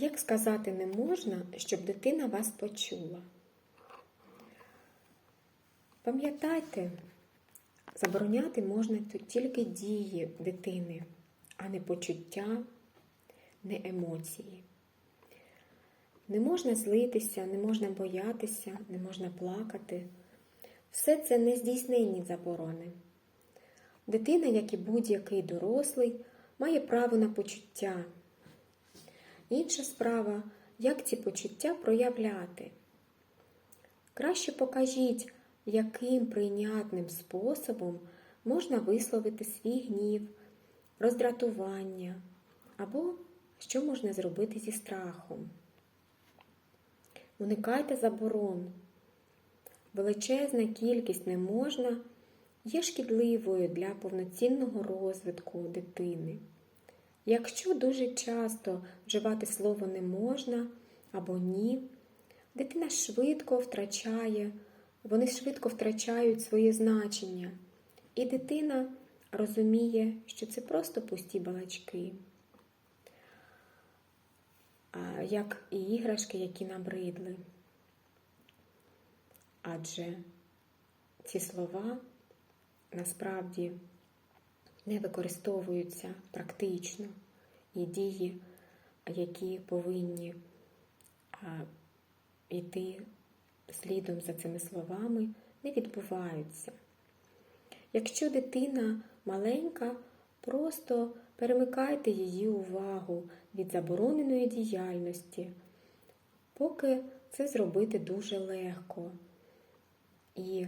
Як сказати не можна, щоб дитина вас почула? Пам'ятайте, забороняти можна тільки дії дитини, а не почуття, не емоції. Не можна злитися, не можна боятися, не можна плакати. Все це нездійсненні заборони. Дитина, як і будь-який дорослий, має право на почуття. Інша справа, як ці почуття проявляти. Краще покажіть, яким прийнятним способом можна висловити свій гнів, роздратування або що можна зробити зі страхом. Уникайте заборон. Величезна кількість не можна є шкідливою для повноцінного розвитку дитини. Якщо дуже часто вживати слово не можна або ні, дитина швидко втрачає, вони швидко втрачають своє значення, і дитина розуміє, що це просто пусті балачки, як і іграшки, які набридли. Адже ці слова насправді не використовуються практично і дії, які повинні йти слідом за цими словами, не відбуваються. Якщо дитина маленька, просто перемикайте її увагу від забороненої діяльності, поки це зробити дуже легко. І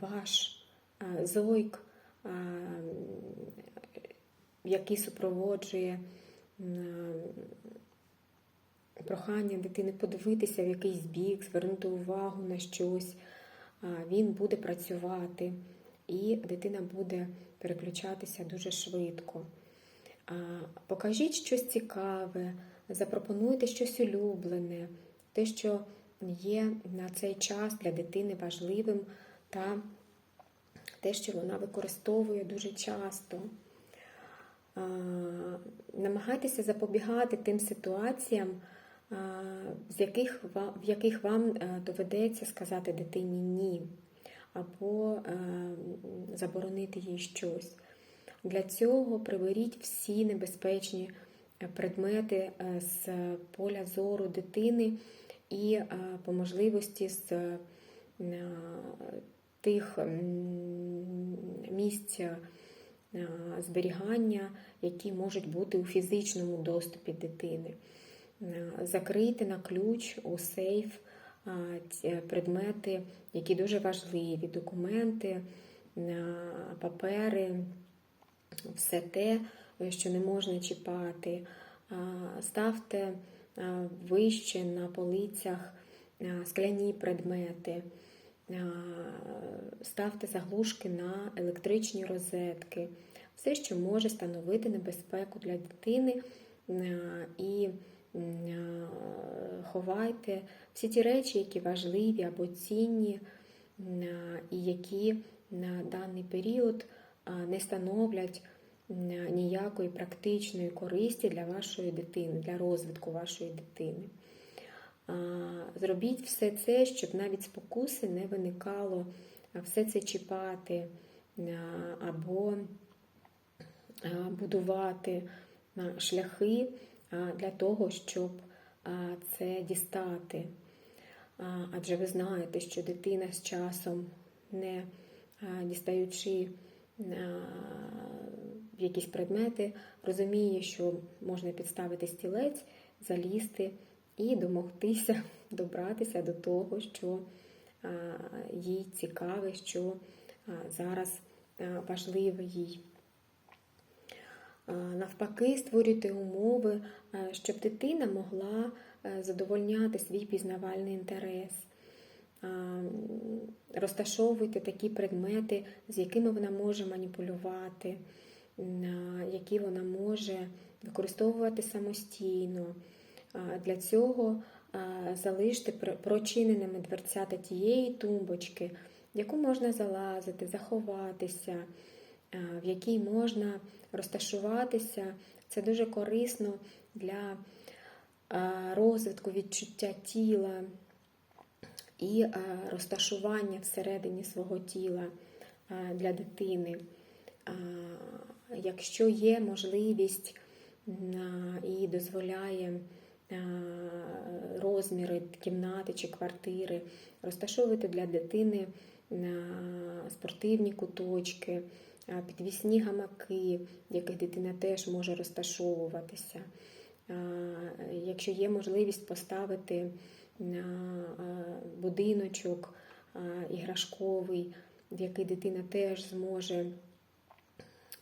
ваш зойк, який супроводжує прохання дитини подивитися в якийсь бік, звернути увагу на щось, він буде працювати, і дитина буде переключатися дуже швидко. Покажіть щось цікаве, запропонуйте щось улюблене, те, що є на цей час для дитини важливим та те, що вона використовує дуже часто. Намагайтеся запобігати тим ситуаціям, в яких вам доведеться сказати дитині ні, або заборонити їй щось. Для цього приберіть всі небезпечні предмети з поля зору дитини і по можливості з тих місць зберігання, які можуть бути у фізичному доступі дитини. Закрийте на ключ у сейф предмети, які дуже важливі, документи, папери, все те, що не можна чіпати. Ставте вище на полицях скляні предмети, ставте заглушки на електричні розетки, все, що може становити небезпеку для дитини, і ховайте всі ті речі, які важливі або цінні, і які на даний період не становлять ніякої практичної користі для вашої дитини, для розвитку вашої дитини. Зробіть все це, щоб навіть спокуси не виникало, все це чіпати або будувати шляхи для того, щоб це дістати. Адже ви знаєте, що дитина з часом, не дістаючи якісь предмети, розуміє, що можна підставити стілець, залізти і домогтися, добратися до того, що їй цікаве, що зараз важливе їй. Навпаки, створюйте умови, щоб дитина могла задовольняти свій пізнавальний інтерес. Розташовуйте такі предмети, з якими вона може маніпулювати, які вона може використовувати самостійно. Для цього залиште прочиненими дверцята тієї тумбочки, в яку можна залазити, заховатися, в якій можна розташуватися. Це дуже корисно для розвитку відчуття тіла і розташування всередині свого тіла для дитини. Якщо є можливість і дозволяє розміри кімнати чи квартири, розташовувати для дитини е, спортивні куточки, е, підвісні гамаки, в яких дитина теж може розташовуватися. Е, Якщо є можливість поставити е, будиночок е, іграшковий, в який дитина теж зможе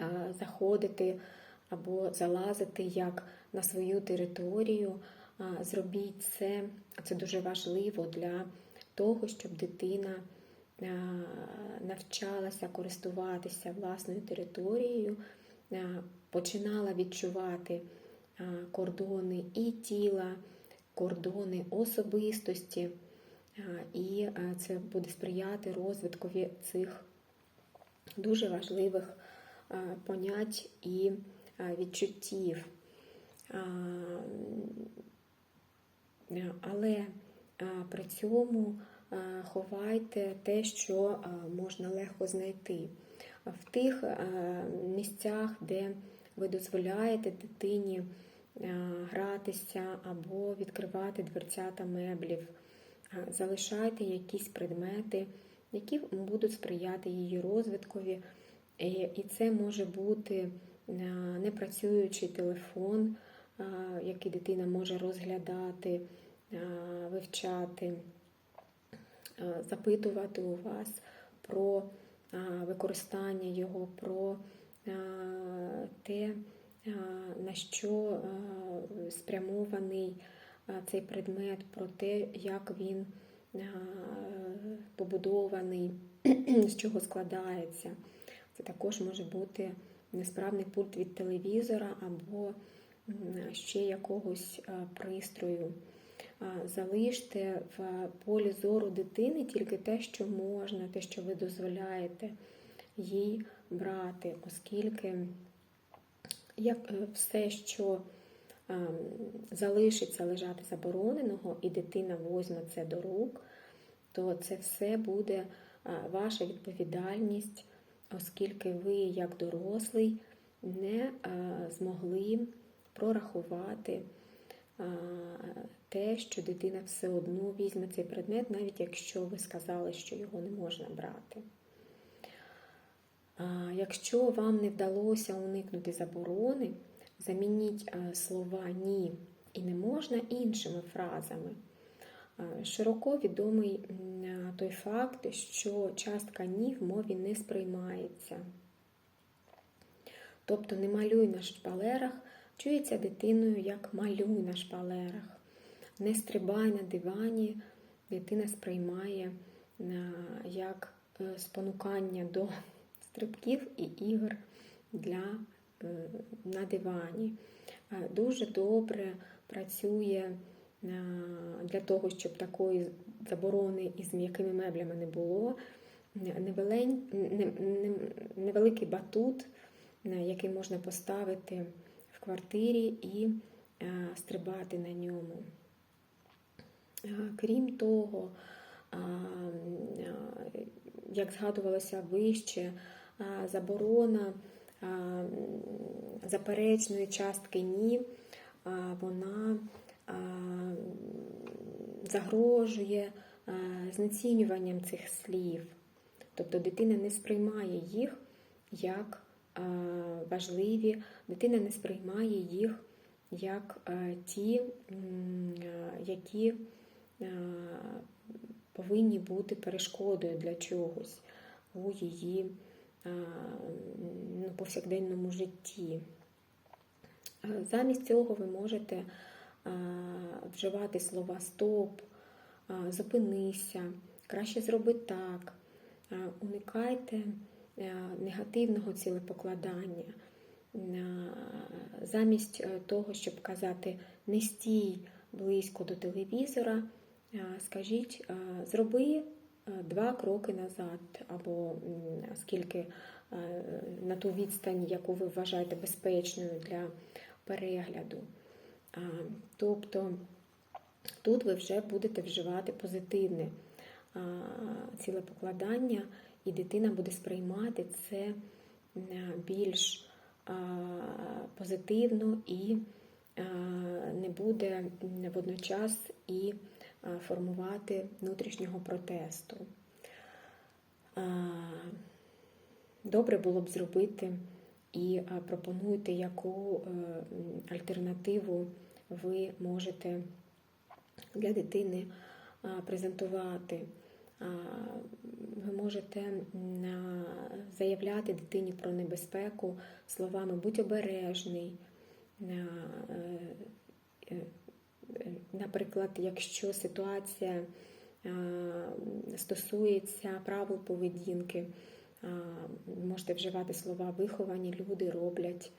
е, заходити або залазити як на свою територію. Зробіть це, це дуже важливо для того, щоб дитина навчалася користуватися власною територією, починала відчувати кордони і тіла, кордони особистості, і це буде сприяти розвиткові цих дуже важливих понять і відчуттів. Але при цьому ховайте те, що можна легко знайти. В тих місцях, де ви дозволяєте дитині гратися або відкривати дверцята меблів, залишайте якісь предмети, які будуть сприяти її розвиткові. І це може бути непрацюючий телефон, який дитина може розглядати, вивчати, запитувати у вас про використання його, про те, на що спрямований цей предмет, про те, як він побудований, з чого складається. Це також може бути несправний пульт від телевізора або ще якогось пристрою. Залиште в полі зору дитини тільки те, що можна, те, що ви дозволяєте їй брати, оскільки як е, все, що залишиться лежати забороненого, і дитина возьме це до рук, то це все буде ваша відповідальність, оскільки ви, як дорослий, не змогли прорахувати те, що дитина все одно візьме цей предмет, навіть якщо ви сказали, що його не можна брати. Якщо вам не вдалося уникнути заборони, замініть слова ні і не можна іншими фразами. Широко відомий той факт, що частка ні в мові не сприймається. Тобто не малюй на шпалерах, чується дитиною як малюй на шпалерах. Не стрибай на дивані, дитина сприймає е, як е, спонукання до стрибків і ігор для, е, на дивані. Дуже добре працює для того, щоб такої заборони із м'якими меблями не було. Невеликий батут, який можна поставити квартирі і е, стрибати на ньому. Е, Крім того, е, як згадувалося вище, заборона заперечної частки ні, вона загрожує знецінюванням цих слів. Тобто дитина не сприймає їх як важливі, дитина не сприймає їх як ті, які повинні бути перешкодою для чогось у її ну, повсякденному житті. Замість цього ви можете вживати слова стоп, зупинися, краще зроби так, уникайте негативного цілепокладання. Замість е, того, щоб казати не стій близько до телевізора, скажіть, зроби е, два кроки назад, або скільки е, на ту відстань, яку ви вважаєте безпечною для перегляду. Тобто тут ви вже будете вживати позитивне цілепокладання, і дитина буде сприймати це більш позитивно і не буде водночас і формувати внутрішнього протесту. Добре було б зробити і пропонуйте, яку е, альтернативу ви можете для дитини презентувати. Ви можете заявляти дитині про небезпеку словами будь обережний. Е, е, е, Наприклад, якщо ситуація стосується правил поведінки, можете вживати слова виховані, люди роблять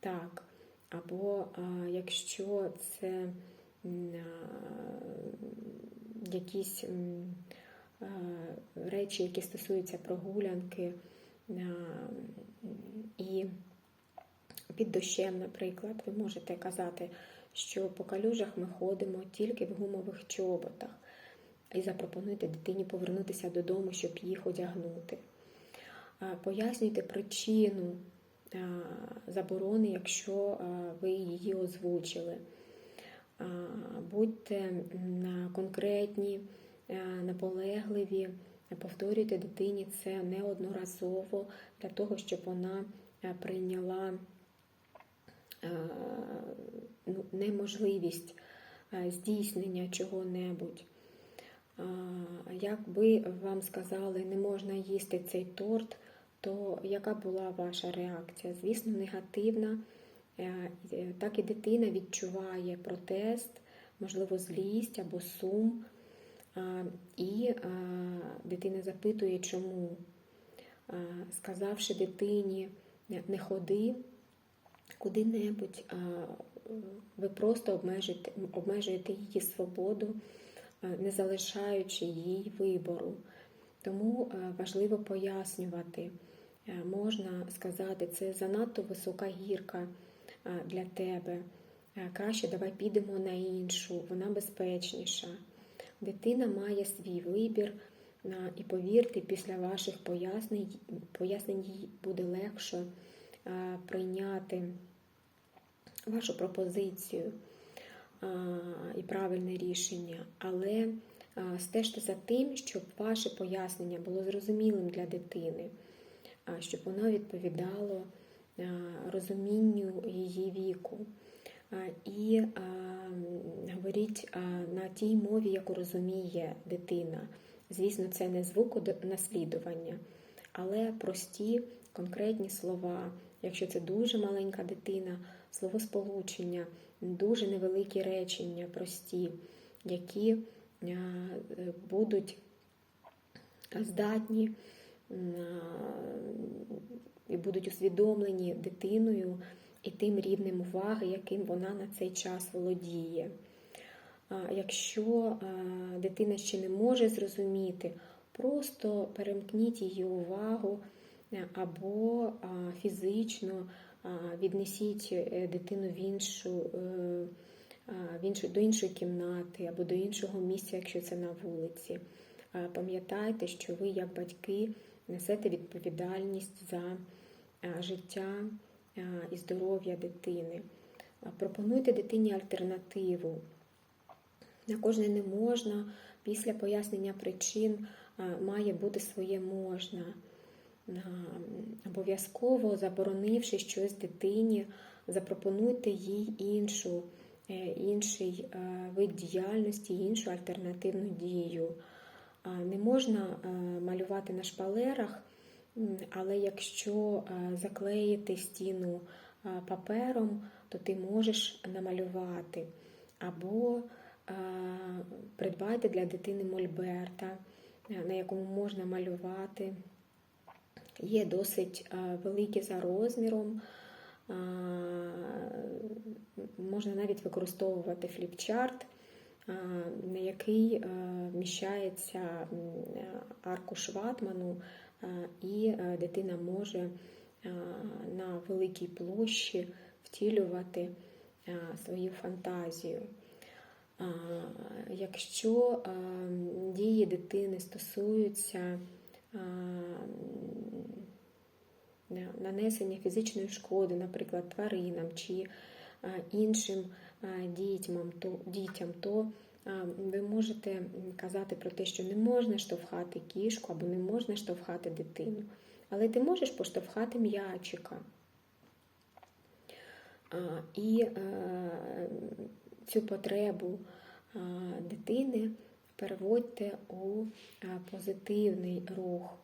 так. Або якщо це якісь речі, які стосуються прогулянки і під дощем, наприклад, ви можете казати, що по калюжах ми ходимо тільки в гумових чоботах, і запропонуйте дитині повернутися додому, щоб їх одягнути. Пояснюйте причину заборони, якщо ви її озвучили. Будьте конкретні, наполегливі, повторюйте дитині це неодноразово для того, щоб вона прийняла ну, неможливість здійснення чого-небудь. Якби вам сказали, не можна їсти цей торт, то яка була ваша реакція? Звісно, негативна. Е, е, Так і дитина відчуває протест, можливо, злість або сум. І дитина запитує, чому. Сказавши дитині, не ходи куди-небудь, ви просто обмежуєте, обмежуєте її свободу, не залишаючи їй вибору. Тому важливо пояснювати. Можна сказати, це занадто висока гірка для тебе. Краще давай підемо на іншу, вона безпечніша. Дитина має свій вибір, е, і повірте, після ваших пояснень, пояснень їй буде легше е, прийняти вашу пропозицію і правильне рішення, але стежте за тим, щоб ваше пояснення було зрозумілим для дитини, щоб воно відповідало розумінню її віку. І говоріть на тій мові, яку розуміє дитина. Звісно, це не звуконаслідування, але прості конкретні слова. Якщо це дуже маленька дитина, словосполучення, дуже невеликі речення, прості, які будуть здатні і будуть усвідомлені дитиною і тим рівнем уваги, яким вона на цей час володіє. Якщо дитина ще не може зрозуміти, просто перемкніть її увагу е, або фізично віднесіть е, дитину в іншу, е, в іншу, до іншої кімнати або до іншого місця, якщо це на вулиці. Пам'ятайте, що ви, як батьки, несете відповідальність за життя і здоров'я дитини. Пропонуйте дитині альтернативу. На кожне не можна. Після пояснення причин має бути своє можна. Обов'язково заборонивши щось дитині, запропонуйте їй іншу, е, інший вид діяльності, іншу альтернативну дію. Не можна малювати на шпалерах, але якщо е, заклеїти стіну е, папером, то ти можеш намалювати. Або е, придбайте для дитини мольберта, на якому можна малювати. Є досить великі за розміром, можна навіть використовувати фліпчарт, на який вміщається аркуш ватману, і е, дитина може е, на великій площі втілювати свою фантазію. Якщо дії дитини стосуються нанесення фізичної шкоди, наприклад, тваринам чи іншим дітям, то, ви можете казати про те, що не можна штовхати кішку або не можна штовхати дитину. Але ти можеш поштовхати м'ячика. І е, цю потребу дитини переводьте у позитивний рух.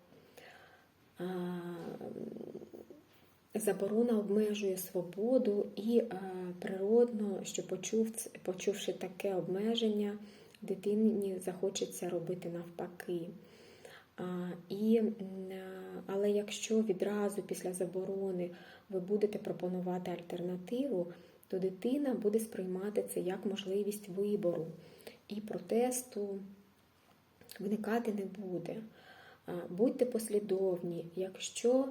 Заборона обмежує свободу і е, природно, що почув, почувши таке обмеження, дитині захочеться робити навпаки. І, е, але якщо відразу після заборони ви будете пропонувати альтернативу, то дитина буде сприймати це як можливість вибору і протесту виникати не буде. Будьте послідовні. Якщо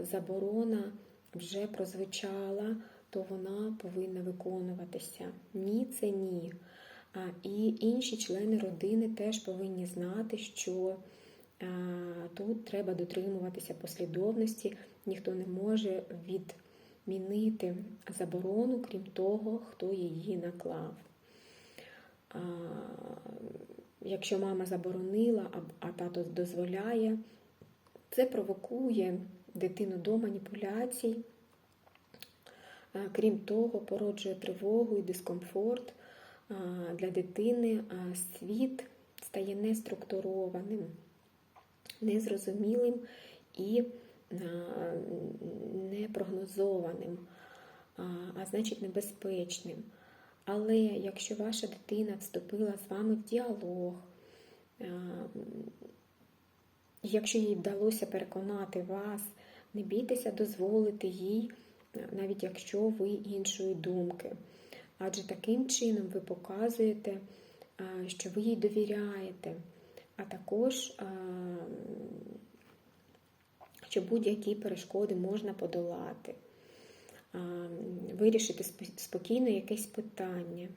заборона вже прозвучала, то вона повинна виконуватися. Ні, це ні. І інші члени родини теж повинні знати, що тут треба дотримуватися послідовності, ніхто не може відмінити заборону, крім того, хто її наклав. Якщо мама заборонила, а- тато дозволяє, це провокує дитину до маніпуляцій. Крім того, породжує тривогу і дискомфорт для дитини. а Світ стає неструктурованим, незрозумілим і непрогнозованим, а значить небезпечним. Але якщо ваша дитина вступила з вами в діалог, якщо їй вдалося переконати вас, не бійтеся дозволити їй, навіть якщо ви іншої думки. Адже таким чином ви показуєте, що ви їй довіряєте, а також що будь-які перешкоди можна подолати, вирішити спокійно якесь питання.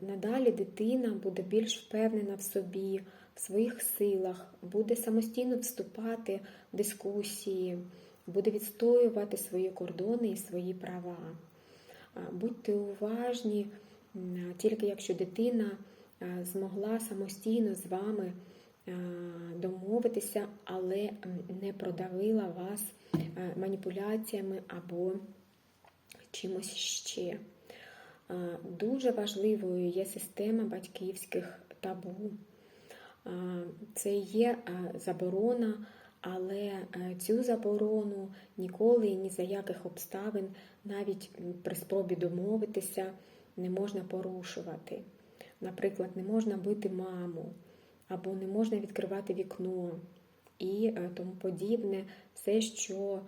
Надалі дитина буде більш впевнена в собі, в своїх силах, буде самостійно вступати в дискусії, буде відстоювати свої кордони і свої права. Будьте уважні, тільки якщо дитина змогла самостійно з вами домовитися, але не продавила вас маніпуляціями або чимось ще. Дуже важливою є система батьківських табу. Це є заборона, але цю заборону ніколи і ні за яких обставин, навіть при спробі домовитися, не можна порушувати. Наприклад, не можна бити маму, або не можна відкривати вікно і е, тому подібне, все, що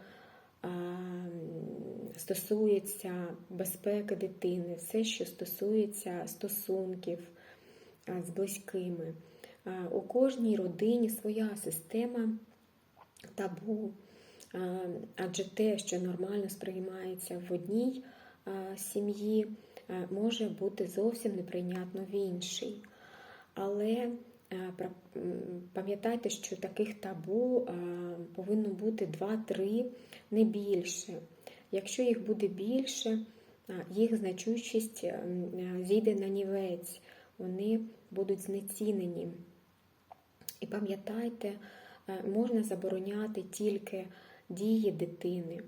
стосується безпеки дитини, все, що стосується стосунків з близькими. А, У кожній родині своя система табу, адже те, що нормально сприймається в одній сім'ї, може бути зовсім неприйнятно в іншій. Але е, пам'ятайте, що таких табу повинно бути 2-3, не більше. Якщо їх буде більше, їх значущість е, зійде на нівець, вони будуть знецінені. І пам'ятайте, е, можна забороняти тільки дії дитини,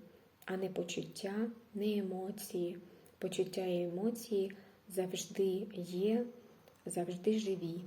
а не почуття, не емоції. Почуття і емоції завжди є, завжди живі.